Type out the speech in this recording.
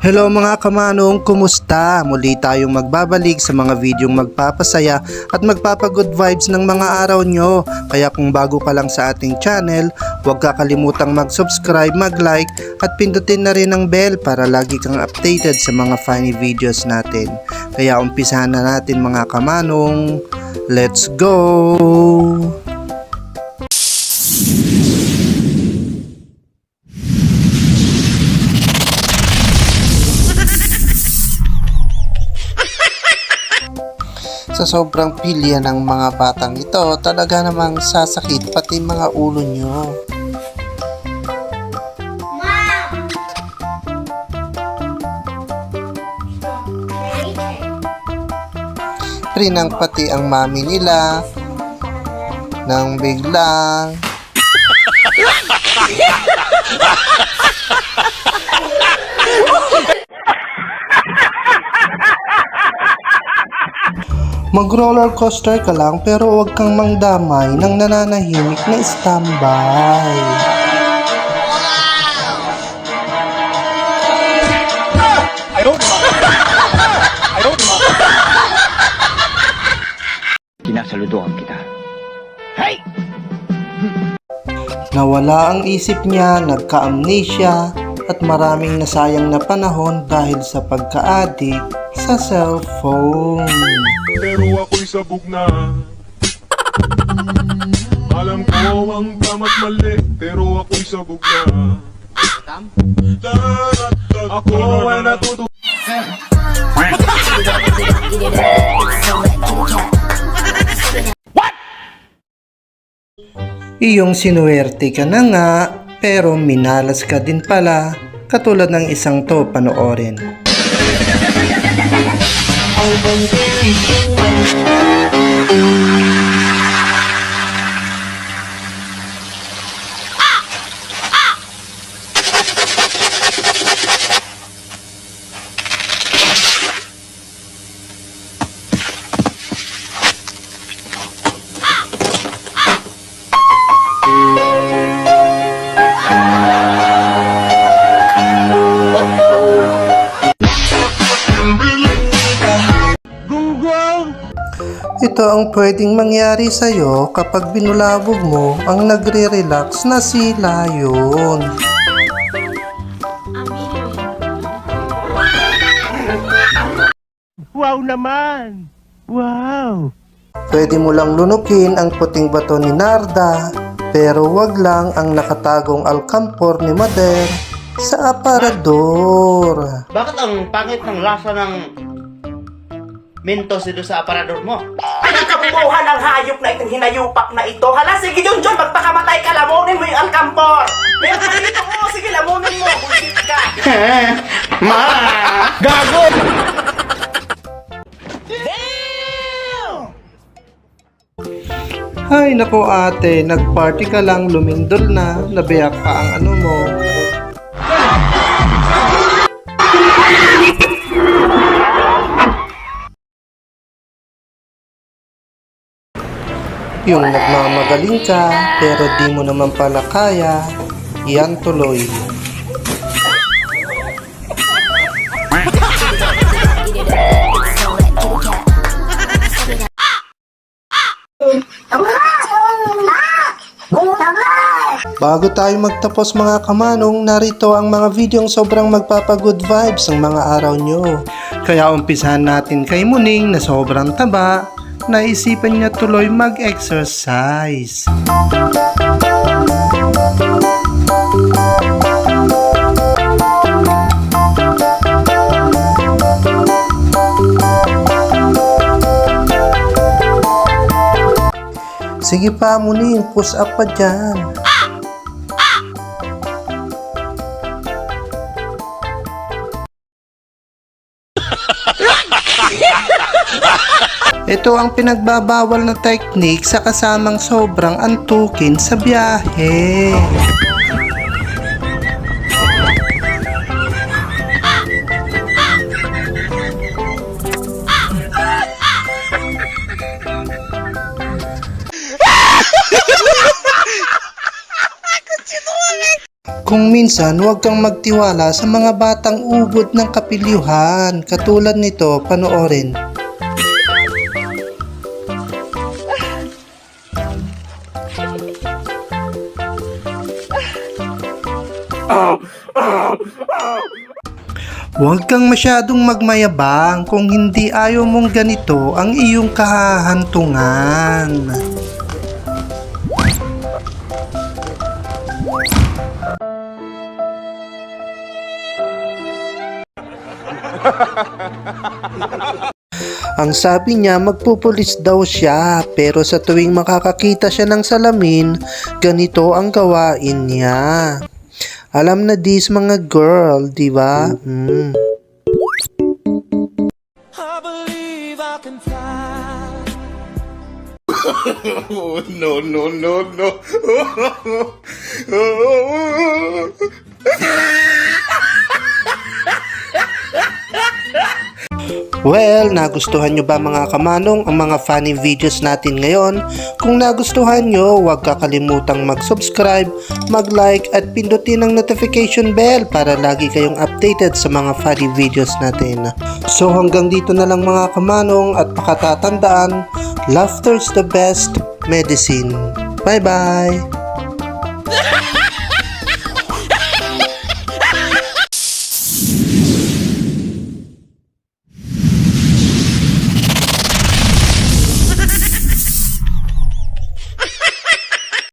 Hello mga kamanong, kumusta? Muli tayong magbabalik sa mga videong magpapasaya at magpapagood vibes ng mga araw nyo. Kaya kung bago ka lang sa ating channel, huwag kakalimutang mag-subscribe, mag-like at pindutin na rin ang bell para lagi kang updated sa mga funny videos natin. Kaya umpisahan na natin mga kamanong. Let's go! Sa sobrang pilya ng mga batang ito, talaga namang sasakit pati mga ulo nyo. Rinang pati ang mami nila nang biglang Mag-roller coaster ka lang pero huwag kang mangdamay ng nananahimik na standby. Sinasaludohan kita. Hey! Nawala ang isip niya, nagka-amnesia at maraming nasayang na panahon dahil sa pagka-addict sa cellphone. Pero ako'y sabog na. Alam ko ang tama't mali Pero ako'y sabog na. Ako ay natuto Iyong sinuwerte ka na nga pero minalas ka din pala katulad ng isang to panoorin. Ito ang pwedeng mangyari sa'yo kapag binulabog mo ang nagre-relax na si Lion. Wow naman! Wow! Pwede mo lang lunukin ang puting bato ni Narda, pero wag lang ang nakatagong alkampor ni Mader sa aparador. Bakit ang pangit ng lasa ng Mentos dito sa aparador mo? Ay, ang kabubuhan ng hayop na itong hinayupak na ito. Hala, sige John John, magpakamatay ka, lamunin mo yung alkampor. Meron pa dito, oh, sige, lamunin mo, bullshit ka. Ma! Gago! Hay nako ate, nagparty ka lang, lumindol na, nabiyak pa ang ano mo. Yung nagmamagaling ka, pero di mo naman pala kaya, yan tuloy. Bago tayo magtapos mga kamanong, narito ang mga videong sobrang magpapagood vibes ang mga araw nyo. Kaya umpisahan natin kay Muning na sobrang taba, naisipan niya tuloy mag-exercise. Sige pa Muning, push up pa dyan. Ito ang pinagbabawal na technique sa kasamang sobrang antukin sa biyahe. Kung minsan, huwag kang magtiwala sa mga batang ugod ng kapiliuhan. Katulad nito, panoorin. Huwag kang masyadong magmayabang kung hindi ayaw mong ganito ang iyong kahahantungan. Ang sabi niya magpupulis daw siya pero sa tuwing makakakita siya ng salamin, ganito ang gawain niya. Alam na dis mga girl, di ba? Mm. no, no, no, no. Well, nagustuhan nyo ba mga kamanong ang mga funny videos natin ngayon? Kung nagustuhan nyo, huwag kakalimutan mag-subscribe, mag-like at pindutin ang notification bell para lagi kayong updated sa mga funny videos natin. So hanggang dito na lang mga kamanong at pakatatandaan, laughter's the best medicine. Bye-bye!